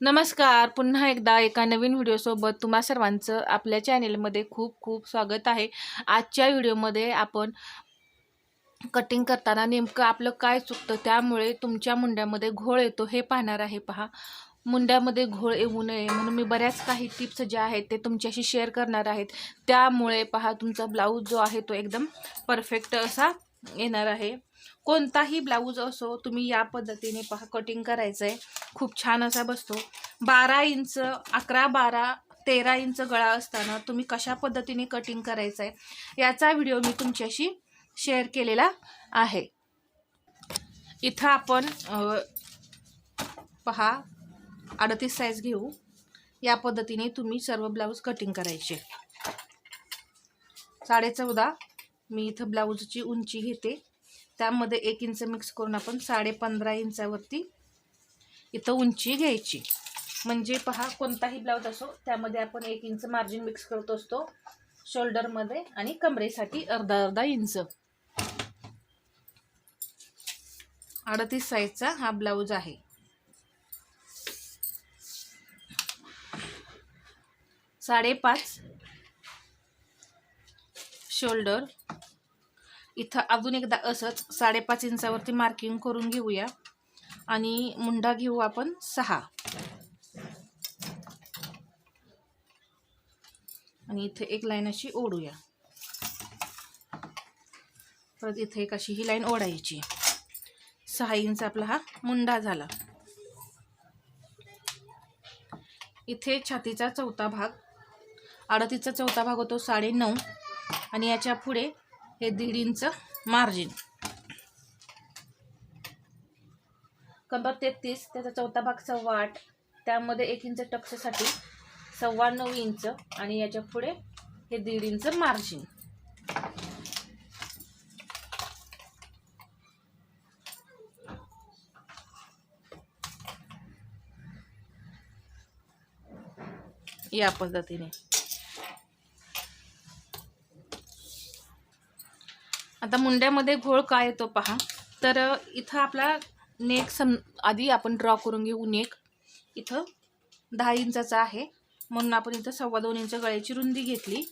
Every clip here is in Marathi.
नमस्कार. पुन्हा एकदा एका नवीन व्हिडिओसोबत तुम्हा सर्वांचं आपल्या चॅनेलमध्ये खूप खूप स्वागत आहे. आजच्या व्हिडिओमध्ये आपण कटिंग करताना नेमकं आपलं काय चुकतं त्यामुळे तुमच्या मुंड्यामध्ये घोळ येतो हे पाहणार आहे. पहा. मुंड्यामध्ये घोळ येऊ नये म्हणून मी बऱ्याच काही टिप्स ज्या आहेत ते तुमच्याशी शेअर करणार आहेत त्यामुळे पहा तुमचा ब्लाऊज जो आहे तो एकदम परफेक्ट असा येणार आहे. कोणताही ब्लाऊज असो तुम्ही या पद्धतीने पहा कटिंग करायचं आहे खूप छान असा बसतो. बारा इंच अकरा बारा तेरा इंच गळा असताना तुम्ही कशा पद्धतीने कटिंग करायचं आहे याचा व्हिडिओ मी तुमच्याशी शेअर केलेला आहे. इथं आपण पहा अडतीस साईज घेऊ. या पद्धतीने तुम्ही सर्व ब्लाऊज कटिंग करायचे. साडे चौदा मी इथं ब्लाऊजची उंची घेते. त्यामध्ये एक इंच मिक्स करून आपण साडे पंधरा इंचावरती इथं उंची घ्यायची. म्हणजे पहा कोणताही ब्लाऊज असो त्यामध्ये आपण एक इंच मार्जिन मिक्स करत असतो. शोल्डरमध्ये आणि कमरेसाठी अर्धा अर्धा इंच. अडतीस साईजचा हा ब्लाऊज आहे. साडेपाच शोल्डर इथं अजून एकदा असंच साडेपाच इंचावरती मार्किंग करून घेऊया. आणि मुंडा घेऊ आपण सहा. आणि इथे एक लाईन अशी ओढूया. परत इथे एक अशी ही लाईन ओढायची. सहा इंच आपला हा मुंडा झाला. इथे छातीचा चौथा भाग अडतीचा चौथा भाग होतो साडे नऊ. आणि याच्यापुढे हे दीड इंच मार्जिन. कंबर तेहतीस त्याचा चौथा भाग सव्वा आठ त्यामध्ये एक इंच टक्ससाठी सव्वा नऊ इंच आणि याच्यापुढे हे दीड इंच मार्जिन. या पद्धतीने. आता मुंड्यामध्ये घोळ काय येतो पहा. तर इथं आपला नेक सम आधी आपण ड्रॉ करून घेऊ नेक. इथं दहा इंचाचा आहे. म्हणून आपण इथं सव्वा दोन इंच गळ्याची रुंदी घेतली.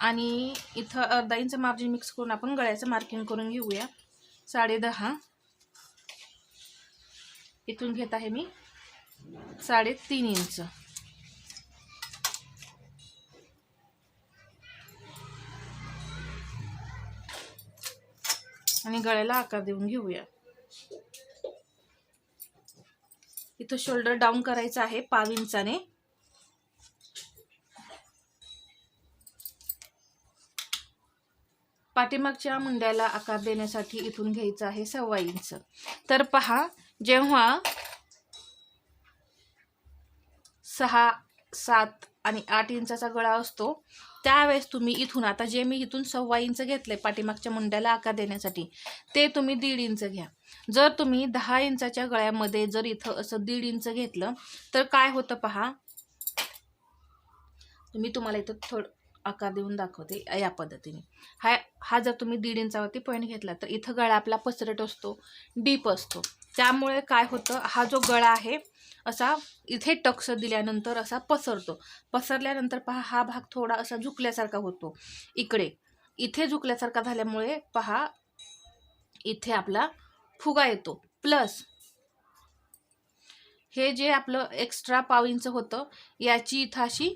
आणि इथं अर्धा इंच मार्जिन मिक्स करून आपण गळ्याचं मार्किंग करून घेऊया. साडे दहा. इथून घेत आहे मी साडेतीन इंच. आणि गळ्याला आकार देऊन घेऊया. इथं शोल्डर डाऊन करायचं आहे पाव इंचाने. पाठीमागच्या मुंड्याला आकार देण्यासाठी इथून घ्यायचं आहे सव्वा इंच. तर पहा जेव्हा सहा सात आणि आठ इंचाचा गळा असतो त्यावेळेस तुम्ही इथून आता जे मी इथून सव्वा इंच घेतलं आहे पाठीमागच्या मुंड्याला आकार देण्यासाठी ते तुम्ही दीड इंच घ्या. जर तुम्ही दहा इंचाच्या गळ्यामध्ये जर इथं असं दीड इंच घेतलं तर काय होतं पहा तुम्ही तुम्हाला इथं थोडं आकार देऊन दाखवते या पद्धतीने. हा हा जर तुम्ही दीड इंचावरती पॉईंट घेतला तर इथं गळा आपला पसरट असतो डीप असतो. त्यामुळे काय होतं हा जो गळा आहे असा इथे टक्स दिल्यानंतर असा पसरतो. पसरल्यानंतर पहा हा भाग थोडा असा झुकल्यासारखा होतो. इकडे. इथे झुकल्यासारखा झाल्यामुळे पहा इथे आपला फुगा येतो. प्लस हे जे आपलं एक्स्ट्रा पावींचं होतं याची इथं अशी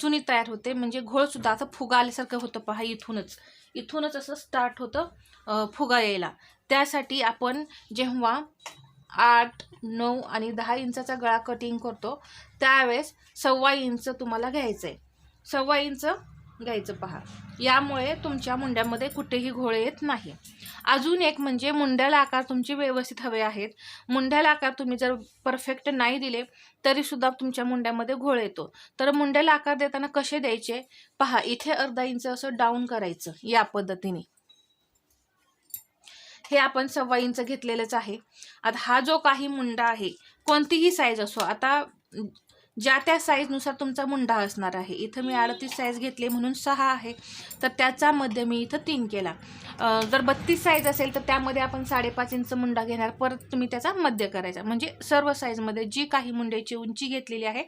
चुनी तयार होते. म्हणजे घोळसुद्धा असं फुगा आल्यासारखं होतं पहा इथूनच. इथूनच असं स्टार्ट होतं फुगा यायला. त्यासाठी आपण जेव्हा आठ नऊ आणि दहा इंचाचा गळा कटिंग करतो. त्यावेळेस सव्वा इंच तुम्हाला घ्यायचं आहे सव्वा इंच घ्यायचं पहा. यामुळे तुमच्या मुंड्यामध्ये कुठेही घोळ येत नाही. अजून एक म्हणजे मुंड्याला आकार तुमचे व्यवस्थित हवे आहेत. मुंड्याला आकार तुम्ही जर परफेक्ट नाही दिले तरीसुद्धा तुमच्या मुंड्यामध्ये घोळ येतो. तर मुंड्याला आकार देताना कसे द्यायचे? पहा इथे अर्धा इंच असं डाऊन करायचं या पद्धतीने. हे आपण सव्वा इंच घेतलेलंच आहे. आता हा जो काही मुंडा आहे कोणतीही साईज असो आता ज्या त्या साईजनुसार तुमचा मुंडा असणार आहे. इथं मी अडतीस साईज घेतले म्हणून सहा आहे. तर त्याचा मध्य मी इथं तीन केला. जर बत्तीस साईज असेल तर त्यामध्ये आपण साडेपाच इंच मुंडा घेणार. परत तुम्ही त्याचा मध्य करायचा. म्हणजे सर्व साईजमध्ये जी काही मुंड्याची उंची घेतलेली आहे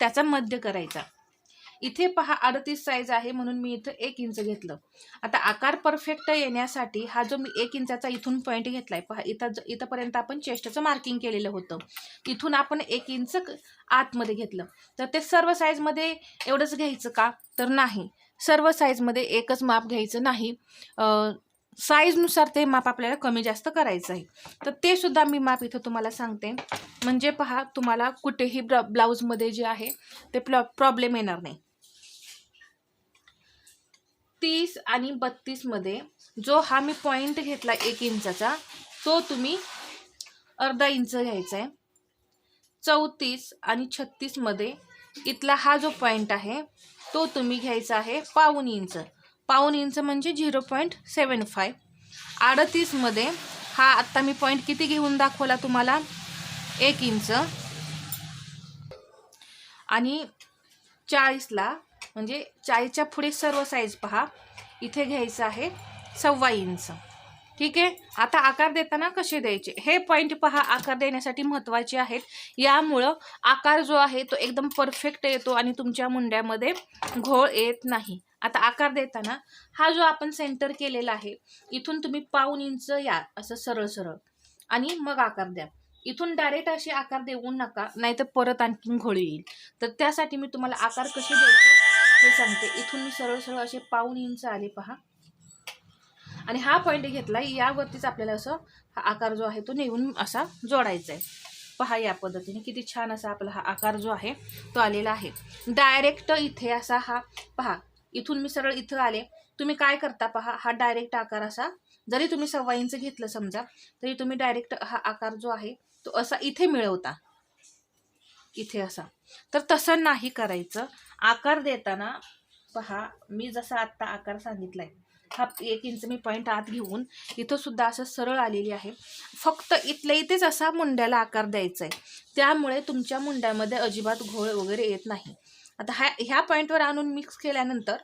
त्याचा मध्य करायचा. इथे पहा अडतीस साईज आहे म्हणून मी इथं एक इंच घेतलं. आता आकार परफेक्ट येण्यासाठी हा जो मी एक इंचाचा इथून पॉईंट घेतलाय पहा इथं ज- इथंपर्यंत आपण चेस्टचं मार्किंग केलेलं होतं. इथून आपण एक इंच आतमध्ये घेतलं. तर ते सर्व साईजमध्ये एवढंच घ्यायचं का? तर नाही. सर्व साईजमध्ये एकच माप घ्यायचं नाही. साईजनुसार ते माप आपल्याला कमी जास्त करायचं आहे. तर ते सुद्धा मी माप इथं तुम्हाला सांगते. म्हणजे पहा तुम्हाला कुठेही ब्र ब्लाऊजमध्ये जे आहे ते प्लॉ प्रॉब्लेम येणार नाही. तीस आणि बत्तीसमध्ये जो हा मी पॉईंट घेतला एक इंचाचा तो तुम्ही अर्धा इंच घ्यायचा आहे चौतीस आणि छत्तीसमध्ये इथला हा जो पॉईंट आहे तो तुम्ही घ्यायचा आहे पाऊन इंच. पाऊन इंच म्हणजे झिरो पॉईंट सेवन फाय अडतीसमध्ये हा आत्ता मी पॉईंट किती घेऊन दाखवला तुम्हाला? एक इंच. आणि चाळीसला म्हणजे चाळीच्या पुढे सर्व साईज पहा. इथे घ्यायचं आहे सव्वा इंच. ठीक आहे? आता आकार देताना कसे द्यायचे? हे पॉईंट पहा आकार देण्यासाठी महत्त्वाचे आहेत. यामुळं आकार जो आहे तो एकदम परफेक्ट येतो आणि तुमच्या मुंड्यामध्ये घोळ येत नाही. आता आकार देताना हा जो आपण सेंटर केलेला आहे इथून तुम्ही पाऊन इंच या असं सरळ सरळ आणि मग आकार द्या. इथून डायरेक्ट असे आकार देऊ नका नाहीतर परत आणखीन घोळ येईल. तर त्यासाठी मी तुम्हाला आकार कसे द्यायचे? हे सांगते. इथून मी सरळ सरळ असे पाऊन इंच आले पहा. आणि हा पॉईंट घेतला यावरतीच आपल्याला असं हा आकार जो आहे तो नेऊन असा जोडायचा आहे. पहा या पद्धतीने किती छान असा आपला हा आकार जो आहे तो आलेला आहे. डायरेक्ट इथे असा हा पहा इथून मी सरळ इथं आले. तुम्ही काय करता पहा हा डायरेक्ट आकार असा जरी तुम्ही सव्वा इंच घेतलं समजा तरी तुम्ही डायरेक्ट हा आकार जो आहे तो असा इथे मिळवता. इथे असा. तर तसं नाही करायचं. आकार देताना पहा मी जसा आत्ता आकार सांगितलाय हा एक इंच मी पॉईंट आत घेऊन इथं सुद्धा असं सरळ आलेली आहे. फक्त इथल्या इथेच असा मुंड्याला आकार द्यायचा आहे त्यामुळे तुमच्या मुंड्यामध्ये अजिबात घोळ वगैरे येत नाही. आता ह्या ह्या पॉईंटवर आणून मिक्स केल्यानंतर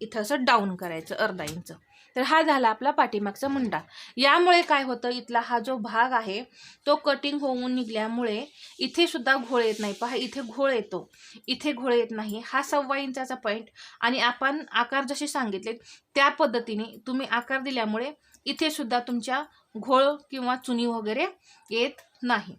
इथं असं डाऊन करायचं अर्धा इंच. तर हा झाला आपला पाठीमागचा मुंडा. यामुळे काय होतं इथला हा जो भाग आहे तो कटिंग होऊन निघल्यामुळे इथे सुद्धा घोळ येत नाही. पहा इथे घोळ येतो. इथे घोळ येत नाही. हा सव्वा इंचाचा पॉईंट आणि आपण आकार जसे सांगितले त्या पद्धतीने तुम्ही आकार दिल्यामुळे इथे सुद्धा तुमच्या घोळ किंवा चुनी वगैरे येत नाही.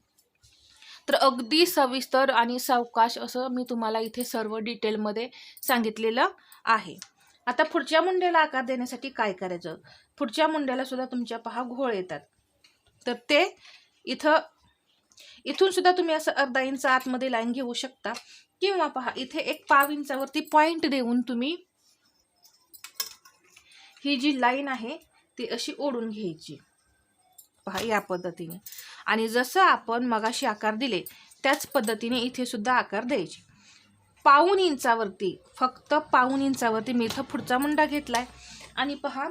तर अगदी सविस्तर आणि सावकाश असं मी तुम्हाला इथे सर्व डिटेलमध्ये सांगितलेलं आहे. आता पुढच्या मुंड्याला आकार देण्यासाठी काय करायचं? पुढच्या मुंड्याला सुद्धा तुमच्या पहा घोळ येतात. तर ते इथं इथून सुद्धा तुम्ही असं अर्धा इंच आतमध्ये लाईन घेऊ शकता. किंवा पहा इथे एक पाव इंचावरती पॉईंट देऊन तुम्ही ही जी लाईन आहे ती अशी ओढून घ्यायची. पहा या पद्धतीने. आणि जसं आपण मगाशी आकार दिले त्याच पद्धतीने इथे सुद्धा आकार द्यायचे. पाऊन इंचावरती फक्त पाऊन इंचावरती मी इथं पुढचा मुंडा घेतलाय. आणि पहा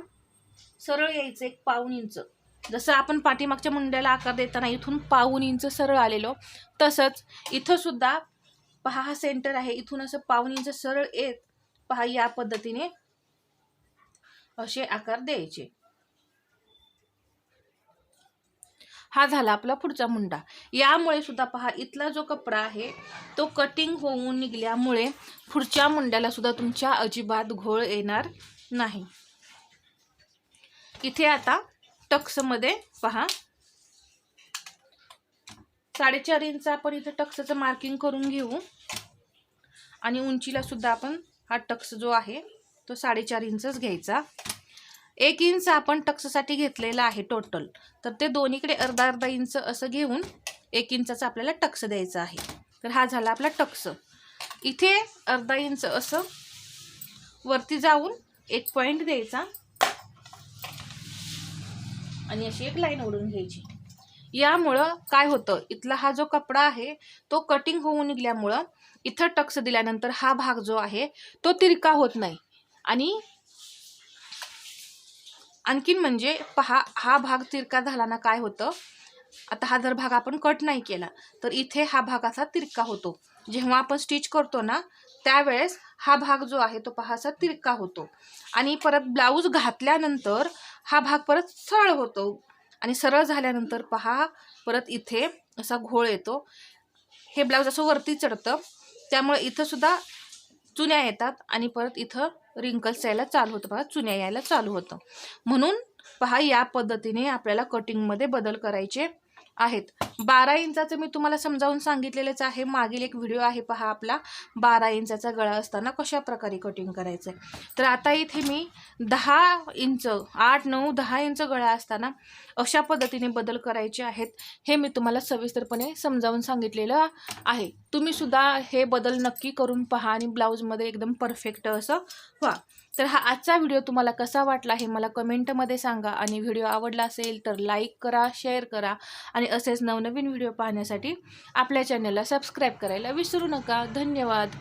सरळ यायचं एक पाऊन इंच. जसं आपण पाठीमागच्या मुंड्याला आकार देताना इथून पाऊन इंच सरळ आलेलो तसंच इथंसुद्धा पहा हा सेंटर आहे इथून असं पाऊन इंच सरळ येत पहा या पद्धतीने असे आकार द्यायचे. हा झाला आपला पुढचा मुंडा. यामुळे सुद्धा पहा इथला जो कपडा आहे तो कटिंग होऊन निघल्यामुळे पुढच्या मुंड्याला सुद्धा तुमच्या अजिबात घोळ येणार नाही. इथे आता टक्समध्ये पहा. साडेचार इंच आपण इथे टक्सचं मार्किंग करून घेऊ. आणि उंचीला सुद्धा आपण हा टक्स जो आहे तो साडेचार इंचच घ्यायचा. एक इंच आपण टक्ससाठी घेतलेला आहे टोटल तर ते दोन्हीकडे अर्धा अर्धा इंच असं घेऊन एक इंचाचा आपल्याला टक्स द्यायचा आहे. तर हा झाला आपला टक्स. इथे अर्धा इंच असं वरती जाऊन एक पॉईंट द्यायचा. आणि अशी एक लाईन ओढून घ्यायची. यामुळं काय होतं? इथला हा जो कपडा आहे तो कटिंग होऊन निघल्यामुळं इथं टक्स दिल्यानंतर हा भाग जो आहे तो तिरका होत नाही. आणि आणखीन म्हणजे पहा हा भाग तिरका झाला ना काय होतं? आता हा जर भाग आपण कट नाही केला तर इथे हा भाग असा तिरका होतो. जेव्हा आपण स्टिच करतो ना त्यावेळेस हा भाग जो आहे तो पहा असा तिरका होतो. आणि परत ब्लाऊज घातल्यानंतर हा भाग परत सरळ होतो. आणि सरळ झाल्यानंतर पहा परत इथे असा घोळ येतो. हे ब्लाऊज असं वरती चढतं. त्यामुळे इथंसुद्धा चुन्या येतात आणि परत इथं रिंकल्स यायला चालू होतं. बघा चुन्या यायला चालू होतं. म्हणून पहा या पद्धतीने आपल्याला कटिंगमध्ये बदल करायचे आहेत. बारा इंचाचं मी तुम्हाला समजावून सांगितलेलंच आहे. मागील एक व्हिडिओ आहे पहा आपला. बारा इंचाचा गळा असताना कशा प्रकारे कटिंग करायचं आहे. तर आता इथे मी दहा इंच आठ नऊ दहा इंच गळा असताना अशा पद्धतीने बदल करायचे आहेत. हे मी तुम्हाला सविस्तरपणे समजावून सांगितलेलं आहे. तुम्ही सुद्धा हे बदल नक्की करून पहा आणि ब्लाऊजमध्ये एकदम परफेक्ट असं व्हा. तर हा आजचा व्हिडिओ तुम्हाला कसा वाटला हे मला कमेंटमध्ये सांगा आणि व्हिडिओ आवडला असेल तर लाईक करा शेअर करा आणि असेच नवनवीन व्हिडिओ पाहण्यासाठी आपल्या चॅनलला सबस्क्राईब करायला विसरू नका. धन्यवाद.